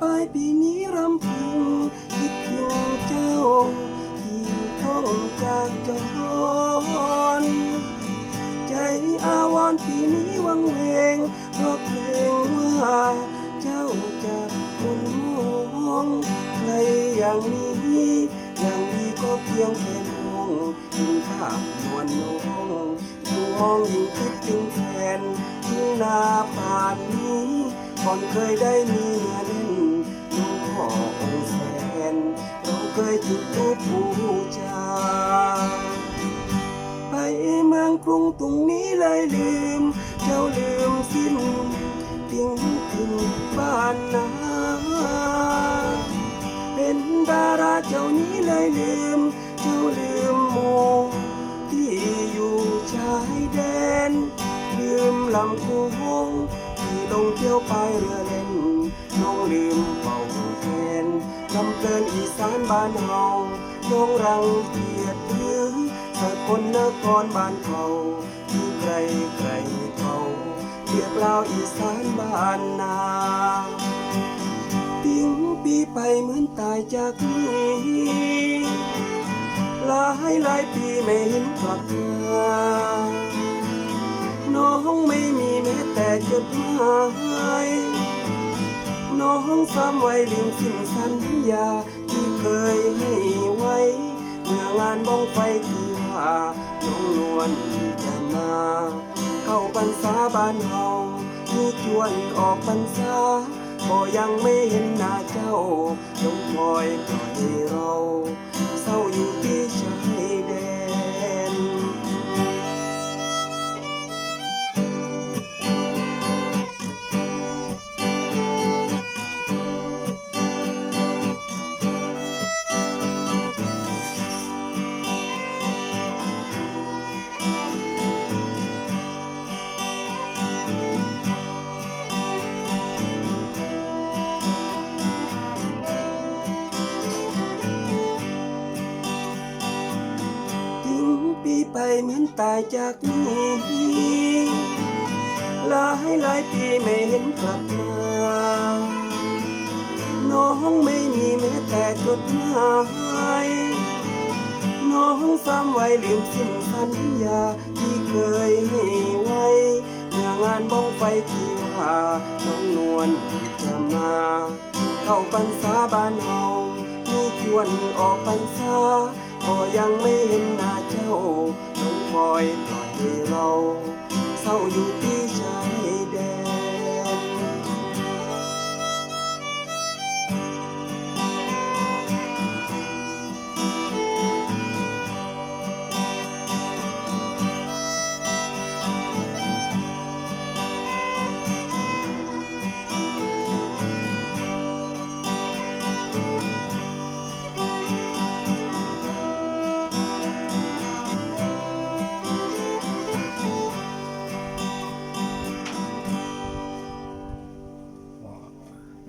ปลายปีนี้รำพึงคิดถึงเจ้า ที่ท้องจากจรใจอาวรปีนี้วังเวงเพราะเกรงว่าเจ้าจะคนมองใครอย่างนี้อย่างนี้ก็เพียงแค่มองยิ่งภาพนวลน้องยิ่งมองยิ่งคิดถึงแทน ยิ่งหน้าป่านนี้ก่อนเคยได้มีเงินลวงพ่อองแสน เราเคยจุดทูปบูชาไปเมืองกรุงตรงนี้เลยลืม เจ้าลืมสิ้นทิ้งถึงบ้านนาเป็นดาราเจ้านี้เลยลืม เจ้าลืมโมที่อยู่ชายแดน ลำโพงที่ลงเที่ยวไปเรือเล่นน้องลืมเป่าแคนลำเพลินอีสานบ้านเฮาน้องรังเกียจหรือสกลนครบ้านเขาที่ไกลไกลเขาเรียกลาอีสานบ้านนาทิ้งปีไปเหมือนตายจากนี้หลายหลายปีไม่เห็นกลับมา หายน้องซ้ำไว้ลืมสิ่งสัญญา ที่เคยให้ไว้เมื่องานบ้องไฟที่ว่าน้องนวลจะมา เข้าพรรษาบ้านเฮามีชวนออกพรรษาก็ยังไม่เห็นหน้าเจ้าจงคอยปล่อยเราเศร้าอยู่ เหมือนตายจากนี้หลายหลายปีไม่เห็นกลับมาน้องไม่มีแม้แต่จดหมายน้องซ้ำไว้ลืมสิ้นสัญญาที่เคยให้ไว้เมื่องานบ้องไฟที่ว่าน้องนวลจะมา เข้าพรรษาบ้านเฮามีชวนออกพรรษาก็ยังไม่เห็นหน้าเจ้า อยปล่อยเราเศร้าอยู่ที่